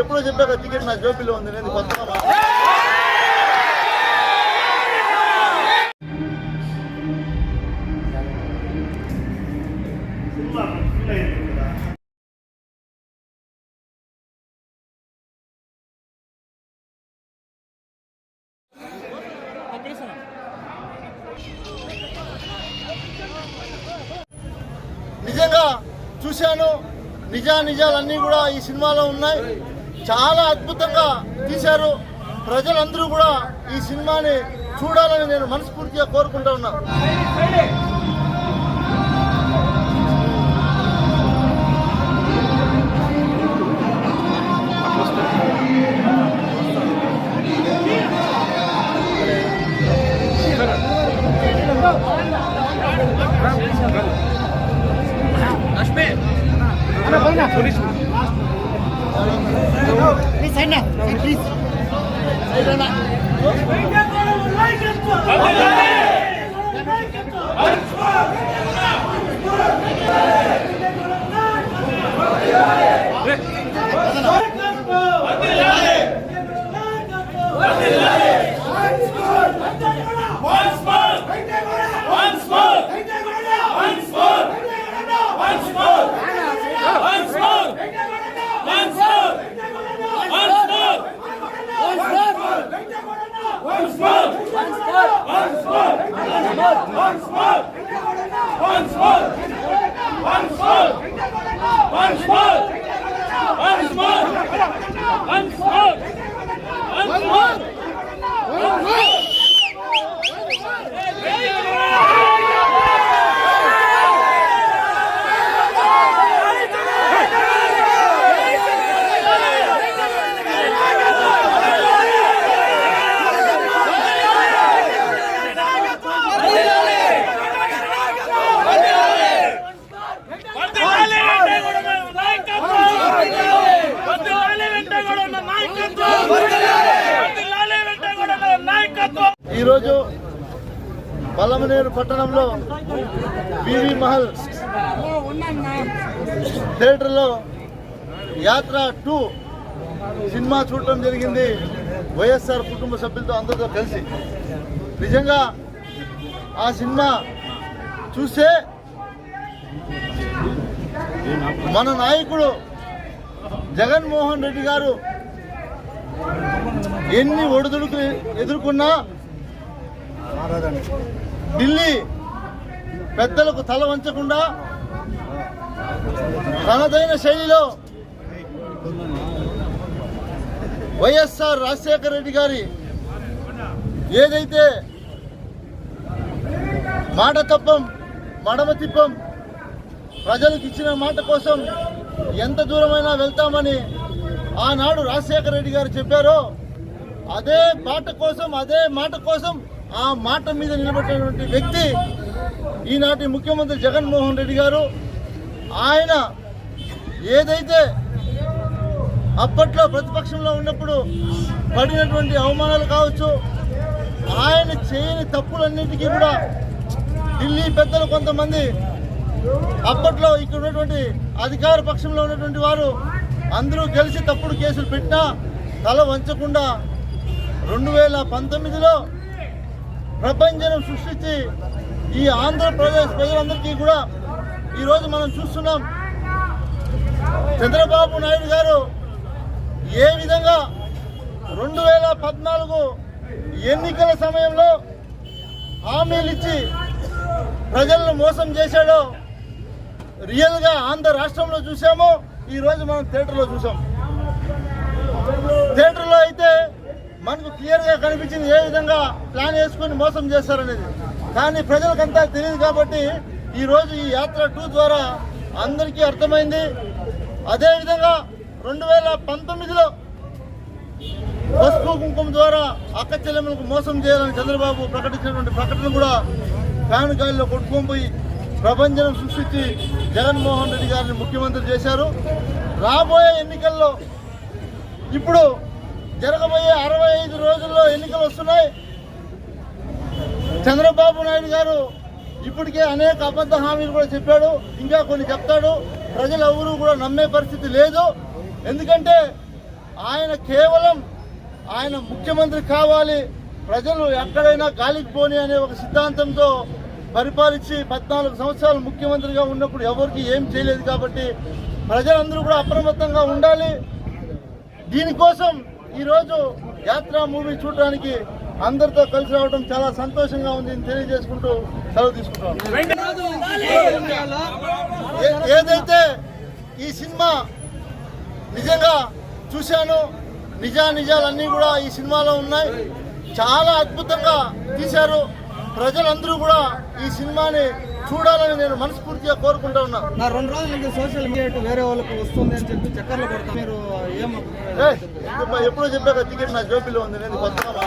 ఎప్పుడో చెప్పాక టికెట్ నా జోబీలో ఉంది నేను కొత్తగా నిజంగా చూశాను. నిజా నిజాలన్నీ కూడా ఈ సినిమాలో ఉన్నాయి. చాలా అద్భుతంగా తీశారు. ప్రజలందరూ కూడా ఈ సినిమాని చూడాలని నేను మనస్ఫూర్తిగా కోరుకుంటా ఉన్నా వర్ధిల్లాలి ఈరోజు పల్లమనేరు పట్టణంలో వివి మహల్ థియేటర్లో యాత్ర టూ సినిమా చూడటం జరిగింది. వైఎస్ఆర్ కుటుంబ సభ్యులతో అందరితో కలిసి. నిజంగా ఆ సినిమా చూస్తే మన నాయకుడు జగన్మోహన్ రెడ్డి గారు ఎన్ని ఒడిదుడుకు ఎదుర్కొన్నా ఢిల్లీ పెద్దలకు తల వంచకుండా తనదైన శైలిలో వైఎస్ఆర్ రాజశేఖర రెడ్డి గారి ఏదైతే మాట తప్పం మడమ తిప్పం ప్రజలకు ఇచ్చిన మాట కోసం ఎంత దూరమైనా వెళ్తామని ఆనాడు రాజశేఖర రెడ్డి గారు చెప్పారో అదే పాట కోసం అదే మాట కోసం ఆ మాట మీద నిలబడినటువంటి వ్యక్తి ఈనాటి ముఖ్యమంత్రి జగన్మోహన్ రెడ్డి గారు. ఆయన ఏదైతే అప్పట్లో ప్రతిపక్షంలో ఉన్నప్పుడు పడినటువంటి అవమానాలు కావచ్చు ఆయన చేయని తప్పులన్నింటికీ కూడా ఢిల్లీ పెద్దలు కొంతమంది అప్పట్లో ఇక్కడ ఉన్నటువంటి అధికార పక్షంలో ఉన్నటువంటి వారు అందరూ కలిసి తప్పుడు కేసులు పెట్టినా తల వంచకుండా రెండు వేల పంతొమ్మిదిలో ప్రపంచం సృష్టించి ఈ ఆంధ్రప్రదేశ్ ప్రజలందరికీ కూడా ఈరోజు మనం చూస్తున్నాం. చంద్రబాబు నాయుడు గారు ఏ విధంగా రెండు వేల పద్నాలుగు ఎన్నికల సమయంలో హామీలు ఇచ్చి ప్రజలను మోసం చేశాడో రియల్గా ఆంధ్ర రాష్ట్రంలో చూసాము ఈరోజు మనం థియేటర్లో చూసాం. థియేటర్లో అయితే మనకు క్లియర్గా కనిపించింది ఏ విధంగా ప్లాన్ వేసుకొని మోసం చేస్తారనేది. కానీ ప్రజలకంతా తెలియదు కాబట్టి ఈరోజు ఈ యాత్ర టూ ద్వారా అందరికీ అర్థమైంది. అదేవిధంగా రెండు వేల పంతొమ్మిదిలో పసుపు కుంకుమ ద్వారా అక్క చెల్లెమ్మలకు మోసం చేయాలని చంద్రబాబు ప్రకటించినటువంటి ప్రకటన కూడా ఫ్యాన్ గాలిలో కొట్టుకొని పోయి ప్రపంచం సృష్టించి జగన్మోహన్ రెడ్డి గారిని ముఖ్యమంత్రి చేశారు. రాబోయే ఎన్నికల్లో ఇప్పుడు జరగబోయే అరవై ఐదు రోజుల్లో ఎన్నికలు వస్తున్నాయి. చంద్రబాబు నాయుడు గారు ఇప్పటికే అనేక అబద్ధ హామీలు కూడా చెప్పాడు ఇంకా కొన్ని చెప్తాడు. ప్రజలు ఎవరు కూడా నమ్మే పరిస్థితి లేదు. ఎందుకంటే ఆయన కేవలం ఆయన ముఖ్యమంత్రి కావాలి ప్రజలు ఎక్కడైనా గాలికి పోని అనే ఒక సిద్ధాంతంతో పరిపాలించి పద్నాలుగు సంవత్సరాలు ముఖ్యమంత్రిగా ఉన్నప్పుడు ఎవరికి ఏం చేయలేదు కాబట్టి ప్రజలందరూ కూడా అప్రమత్తంగా ఉండాలి. దీనికోసం ఈరోజు యాత్రా మూవీ చూడడానికి అందరితో కలిసి రావడం చాలా సంతోషంగా ఉంది తెలియజేసుకుంటూ సెలవు తీసుకుంటాం ఏదైతే ఈ సినిమా నిజంగా చూశాను నిజా నిజాలన్నీ కూడా ఈ సినిమాలో ఉన్నాయి. చాలా అద్భుతంగా తీశారు. ప్రజలందరూ కూడా ఈ సినిమాని చూడాలని నేను మనస్ఫూర్తిగా కోరుకుంటా ఉన్నా. నా రెండు రోజుల నుంచి సోషల్ మీడియా వేరే వాళ్ళకి వస్తుంది అని చెప్పి చక్కర్లు కొడతాం మీరు ఏం ఏయ్, ఎప్పుడో చెప్పాక టికెట్ నా జోబీలో ఉంది నేను కొత్తగా